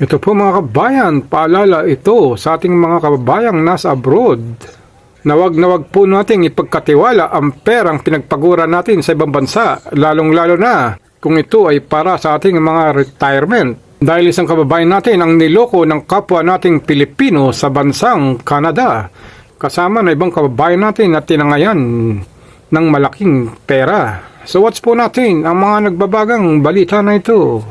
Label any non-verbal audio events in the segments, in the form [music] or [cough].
Ito po mga kabayan, paalala ito sa ating mga kababayang nasa abroad. Na wag na wag po nating ipagkatiwala ang perang pinagpagura natin sa ibang bansa, lalong-lalo na kung ito ay para sa ating mga retirement. Dahil isang kababayan natin ang niloko ng kapwa nating Pilipino sa bansang Canada. Kasama na ibang kababayan natin na tinangayan ng malaking pera. So watch po natin ang mga nagbabagang balita na ito.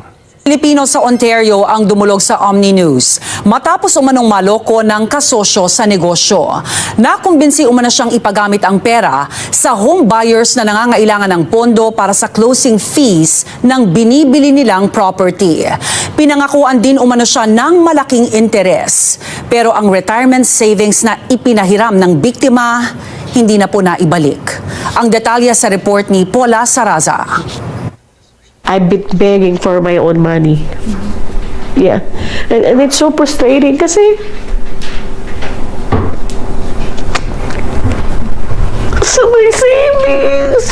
Pilipino sa Ontario ang dumulog sa Omni News matapos umanong maloko ng kasosyo sa negosyo. Nakumbinsi umano siyang ipagamit ang pera sa home buyers na nangangailangan ng pondo para sa closing fees ng binibili nilang property. Pinangakuan din umano siya ng malaking interes. Pero ang retirement savings na ipinahiram ng biktima hindi na po naibalik. Ang detalye sa report ni Paula Saraza. I've been begging for my own money. Yeah. And, and it's so frustrating kasi sa my savings.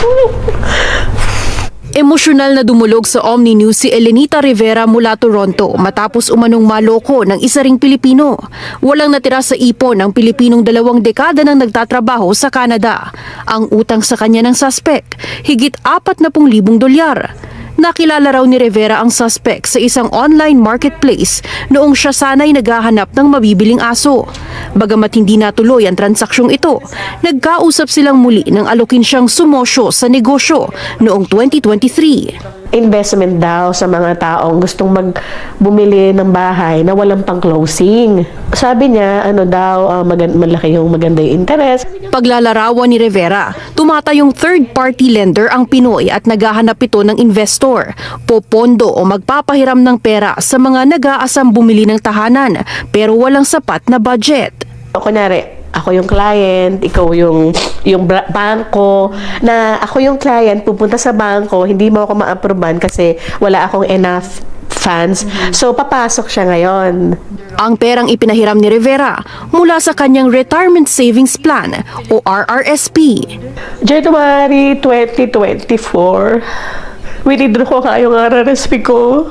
Emosyonal na dumulog sa Omni News si Elenita Rivera mula Toronto matapos umanong maloko ng isa ring Pilipino. Walang natira sa ipon ng Pilipinong dalawang dekada nang nagtatrabaho sa Canada. Ang utang sa kanya ng suspect, higit 40,000 dolyar. Nakilala raw ni Rivera ang suspect sa isang online marketplace noong siya sana'y naghahanap ng mabibiling aso. Bagamat hindi natuloy ang transaksyong ito, nagkausap silang muli nang alokin siyang sumosyo sa negosyo noong 2023. Investment daw sa mga taong gustong mag bumili ng bahay na walang pang closing. Sabi niya, ano daw, ah, magan- malaki yung maganda yung interest. Paglalarawan ni Rivera, tumatayong third-party lender ang Pinoy at naghahanap ito ng investor, popondo o magpapahiram ng pera sa mga nag-aasam bumili ng tahanan pero walang sapat na budget. O kunyari, ako yung client, ikaw yung yung bangko, na ako yung client, pupunta sa bangko, hindi mo ako ma-approvean kasi wala akong enough funds. So, papasok siya ngayon. Ang perang ipinahiram ni Rivera mula sa kanyang Retirement Savings Plan o RRSP. January 2024, winidraw ko nga yung RRSP ko.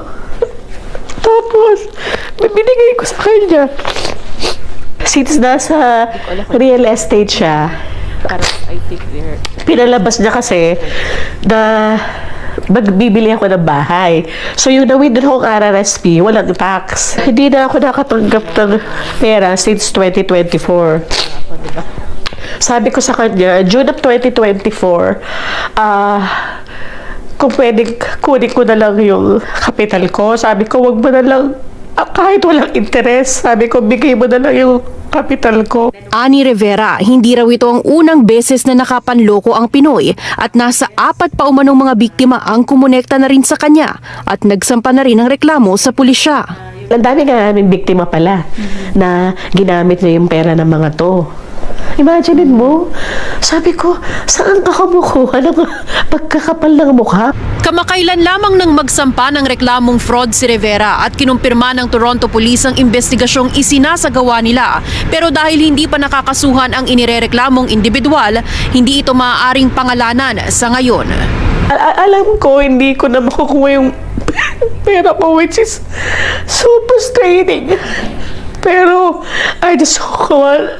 Tapos, binigay ko sa kanya. Since nasa real estate siya, pinalabas niya kasi na magbibili ako ng bahay. So, yung na-withdraw kong RRSP, walang tax. Hindi na ako nakatanggap ng pera since 2024. Sabi ko sa kanya, June of 2024, ah, kung pwede, kunin ko na lang yung kapital ko. Sabi ko, wag mo na lang, ah, kahit walang interest, sabi ko, bigay mo na lang yung kapital ko. Ani Rivera, hindi raw ito ang unang beses na nakapanloko ang Pinoy at nasa apat pa umanong mga biktima ang kumonekta na rin sa kanya at nagsampa na rin ng reklamo sa pulisya. Ang dami nga namin biktima pala na ginamit niya yung pera ng mga to. Imagine mo, sabi ko, saan ka kumukuha ng [laughs] pagkakapal ng mukha? Kamakailan lamang nang magsampa ng reklamong fraud si Rivera at kinumpirma ng Toronto Police ang investigasyong isinasagawa nila. Pero dahil hindi pa nakakasuhan ang inirereklamong individual, hindi ito maaaring pangalanan sa ngayon. A- a- alam ko, hindi ko na makukuha yung [laughs] pera ko, which is so frustrating. Pero, I just want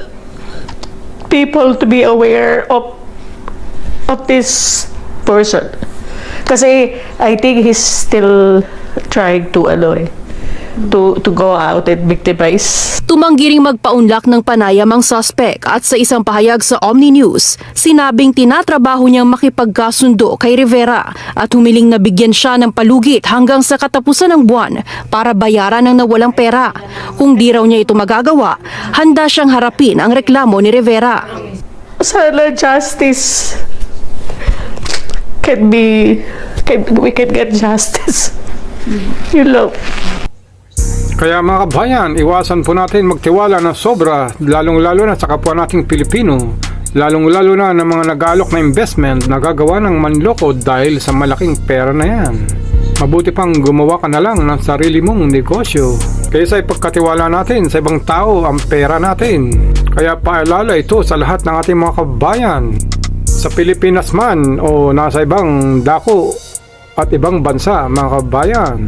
people to be aware of of this person. Kasi, I think he's still trying to, ano eh, to, to go out and victimize Tumanggi ring magpaunlak ng panayam ang suspect at sa isang pahayag sa Omni News, sinabing tinatrabaho niyang makipagkasundo kay Rivera at humiling na bigyan siya ng palugit hanggang sa katapusan ng buwan para bayaran ang nawalang pera. Kung di raw niya ito magagawa, handa siyang harapin ang reklamo ni Rivera. sana justice can be can, we can get justice [laughs] you know Kaya mga kabayan, iwasan po natin magtiwala na sobra, lalong-lalo na sa kapwa nating Pilipino. Lalong-lalo na ng mga nag-aalok na investment na gagawa ng manloko dahil sa malaking pera na yan. Mabuti pang gumawa ka na lang ng sarili mong negosyo kaysa ipagkatiwala natin sa ibang tao ang pera natin. Kaya paalala ito sa lahat ng ating mga kabayan. Sa Pilipinas man o nasa ibang dako at ibang bansa mga kabayan.